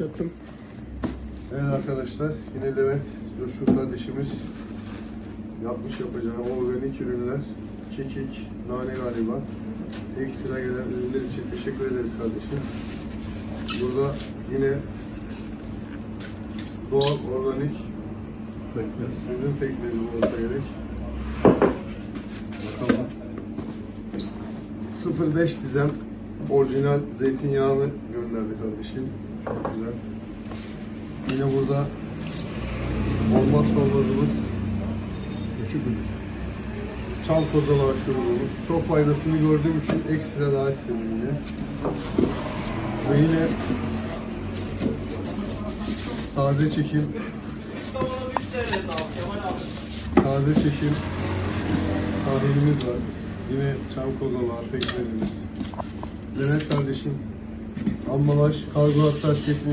başlattım. Evet arkadaşlar yine Levent Coşkun kardeşimiz yapmış yapacağı organik ürünler, kekik, nane galiba. Ekstra gelen ürünler için teşekkür ederiz kardeşim. Burada yine doğal organik Pekmez. üzüm pekmezi olsa gerek. Bakalım. 05 dizem orijinal zeytinyağını gönderdi kardeşim. Çok güzel. Yine burada olmazsa olmazımız İki gün. çal kozalak şurubumuz. Çok faydasını gördüğüm için ekstra daha istedim yine. Ve yine taze çekim taze çekim tahinimiz var. Yine çam kozalağı, pekmezimiz. Levent kardeşim ambalaj kargo hassasiyetini